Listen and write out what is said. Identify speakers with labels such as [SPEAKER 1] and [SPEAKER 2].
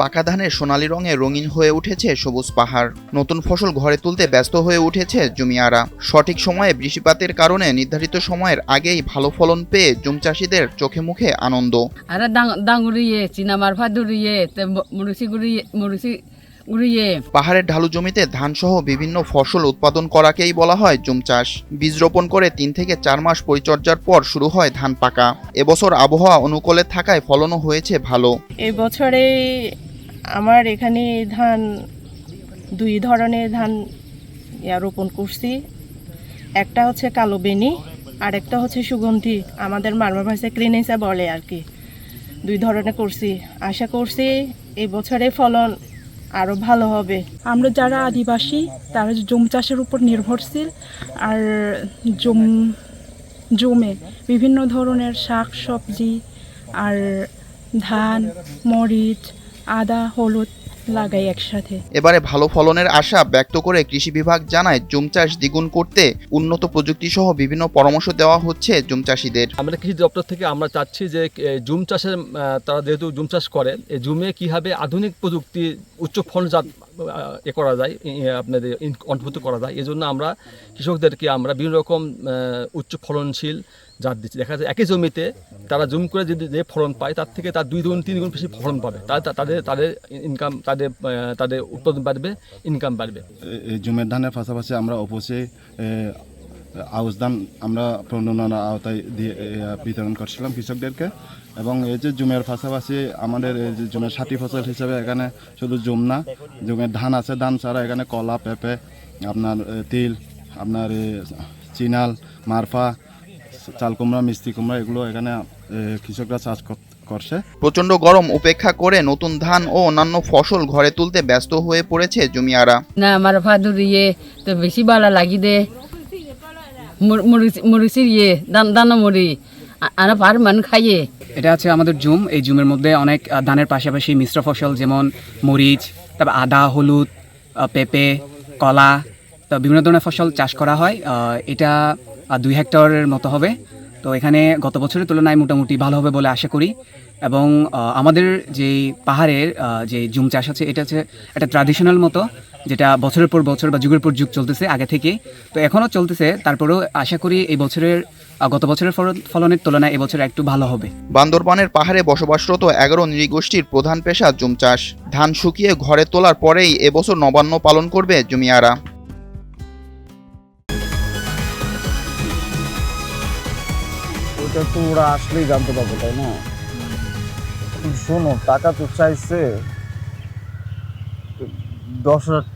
[SPEAKER 1] পাকা ধানের সোনালী রঙে রঙিন হয়ে উঠেছে সবুজ পাহাড়। নতুন ফসল ঘরে তুলতে ব্যস্ত হয়ে উঠেছে জমিয়ারা। সঠিক সময়ে বৃষ্টিপাতের কারণে নির্ধারিত সময়ের আগেই ভালো ফলন পেয়ে জুম চাষিদের চোখে মুখে আনন্দ।
[SPEAKER 2] আরে ডাঙুরিয়ে চিনামারফা দুরিয়ে মুরুসি গুড়িয়ে মুরুসি
[SPEAKER 1] পাহাড়ের ঢালু জমিতে ধান সহ বিভিন্ন ফসল উৎপাদন করাকেই বলা হয় জুম চাষ। বীজ রোপণ করে তিন থেকে চার মাস পরিচর্যার পর শুরু হয় ধান পাকা। এবছর আবহাওয়া অনুকূলে থাকায় ফলনও হয়েছে ভালো।
[SPEAKER 3] এই বছরে আমার এখানে ধান, দুই ধরনের ধান রোপণ করছি। একটা হচ্ছে কালো বেনি, আর একটা হচ্ছে সুগন্ধি। আমাদের মারমা ভাষায় ক্রিনেসা বলে আর কি। দুই ধরনের করছি। আশা করছি এই বছরে ফলন আরও ভালো হবে।
[SPEAKER 4] আমরা যারা আদিবাসী, তারা জম চাষের উপর নির্ভরশীল, আর জম, জমে বিভিন্ন ধরনের শাক, সবজি, আর ধান, মরিচ আদা হলুদ লাগাই একসাথে।
[SPEAKER 1] এবারে ভালো ফলনের আশা ব্যক্ত করে কৃষি বিভাগ জানায় জুম চাষ দ্বিগুণ করতে উন্নত প্রযুক্তি সহ বিভিন্ন পরামর্শ দেওয়া হচ্ছে জুম চাষিদের।
[SPEAKER 5] আমরা কৃষি দপ্তর থেকে আমরা চাচ্ছি যে জুম চাষের তারা যেহেতু জুম চাষ করে এই জুমে কীভাবে আধুনিক প্রযুক্তি উচ্চ ফলনজাত আহ, এ করা যায় আপনাদের অন্তর্ভুক্ত করা যায়। এই জন্য আমরা কৃষকদেরকে আমরা বিভিন্ন রকম উচ্চ ফলনশীল জাত দিচ্ছি। দেখা যায় একই জমিতে তারা জুম করে যদি যে ফলন পায়, তার থেকে তার দুই গুণ, তিন গুণ বেশি ফলন পাবে। তাদের তাদের ইনকাম তাদের তাদের উৎপাদন বাড়বে ইনকাম বাড়বে।
[SPEAKER 6] জুমের ধানের পাশাপাশি আমরা অবশ্যই এ, আউশ ধান আমরা প্রণোদনার আওতায় দিয়ে বিতরণ করছিলাম কৃষকদেরকে। এবং এই যে জুমের পাশাপাশি আমাদের এই যে জুমের সাথী ফসল হিসেবে এখানে শুধু জুম না জুমের ধান আছে ধান ছাড়া এখানে কলা পেঁপে আপনার তিল আপনার চিনাল মারফা চাল কুমড়া মিষ্টি কুমড়া এগুলো এখানে কৃষকরা চাষ কর- করছে।
[SPEAKER 1] প্রচণ্ড গরম উপেক্ষা করে নতুন ধান ও অন্যান্য ফসল ঘরে তুলতে ব্যস্ত হয়ে পড়েছে জমিয়ারা।
[SPEAKER 2] না মারফা দুরিয়ে তো বেশি ভালো লাগি দে ইয়ে দান খাইয়ে।
[SPEAKER 7] এটা আছে আমাদের জুম। এই জুমের মধ্যে অনেক ধানের পাশাপাশি মিশ্র ফসল যেমন মরিচ, তারপর আদা, হলুদ পেঁপে, কলা, তো বিভিন্ন ধরনের ফসল চাষ করা হয়। এটা দুই হেক্টরের মতো হবে। তো এখানে গত বছরের তুলনায় মোটামুটি ভালো হবে বলে আশা করি। এবং আমাদের যে পাহাড়ের যে জুম চাষ আছে, এটা হচ্ছে একটা ট্রাডিশনাল মতো। যেটা বছরের পর বছর বা যুগের পর যুগ চলতেছে আগে থেকে। তো এখনও চলতেছে তারপরেও আশা করি এই বছরের গত বছরের ফলন- ফলনের তুলনায় এবছর একটু ভালো হবে।
[SPEAKER 1] বান্দরবানের পাহাড়ে বসবাসরত এগারো নৃগোষ্ঠীর প্রধান পেশা জুম চাষ। ধান শুকিয়ে ঘরে তোলার পরেই এবছর নবান্ন পালন করবে জমিয়ারা।
[SPEAKER 8] ওটা তো ওরা আসলেই জানতে পারবে তাই না? শোনো টাকা তো চাইছে দশ হাজার